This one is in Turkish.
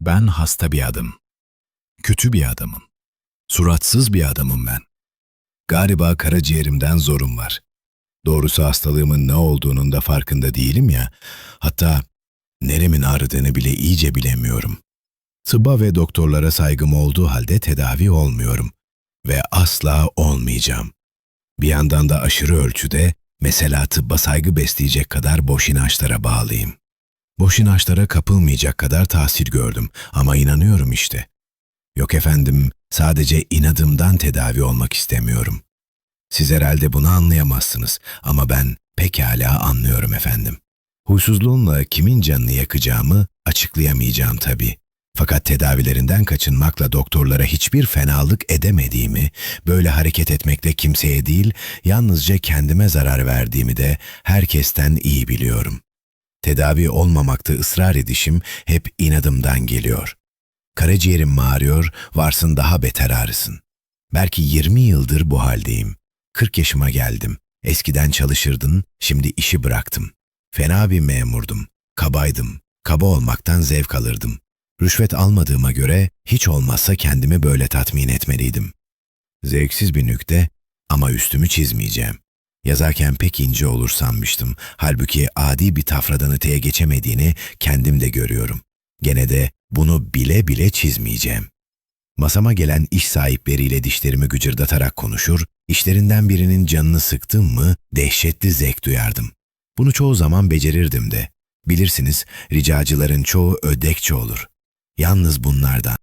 Ben hasta bir adım. Kötü bir adamım. Suratsız bir adamım ben. Galiba karaciğerimden zorum var. Doğrusu hastalığımın ne olduğunun da farkında değilim ya. Hatta neremin ağrıdığını bile iyice bilemiyorum. Tıbba ve doktorlara saygım olduğu halde tedavi olmuyorum. Ve asla olmayacağım. Bir yandan da aşırı ölçüde, mesela tıbba saygı besleyecek kadar boş inançlara bağlıyım. Boş inançlara kapılmayacak kadar tahsil gördüm ama inanıyorum işte. Yok efendim, sadece inadımdan tedavi olmak istemiyorum. Siz herhalde bunu anlayamazsınız ama ben pekala anlıyorum efendim. Huysuzluğumla kimin canını yakacağımı açıklayamayacağım tabii. Fakat tedavilerinden kaçınmakla doktorlara hiçbir fenalık edemediğimi, böyle hareket etmekle kimseye değil, yalnızca kendime zarar verdiğimi de herkesten iyi biliyorum. Tedavi olmamakta ısrar edişim hep inadımdan geliyor. Karaciğerim ağrıyor, varsın daha beter ağrısın. Belki 20 yıldır bu haldeyim. 40 yaşıma geldim. Eskiden çalışırdın, şimdi işi bıraktım. Fena bir memurdum, kabaydım, kaba olmaktan zevk alırdım. Rüşvet almadığıma göre hiç olmazsa kendimi böyle tatmin etmeliydim. Zevksiz bir nükte ama üstümü çizmeyeceğim. Yazarken pek ince olur sanmıştım. Halbuki adi bir tafradan öteye geçemediğini kendim de görüyorum. Gene de bunu bile bile çizmeyeceğim. Masama gelen iş sahipleriyle dişlerimi gıcırdatarak konuşur, işlerinden birinin canını sıktım mı dehşetli zevk duyardım. Bunu çoğu zaman becerirdim de. Bilirsiniz ricacıların çoğu ödekçi olur. Yalnız bunlardan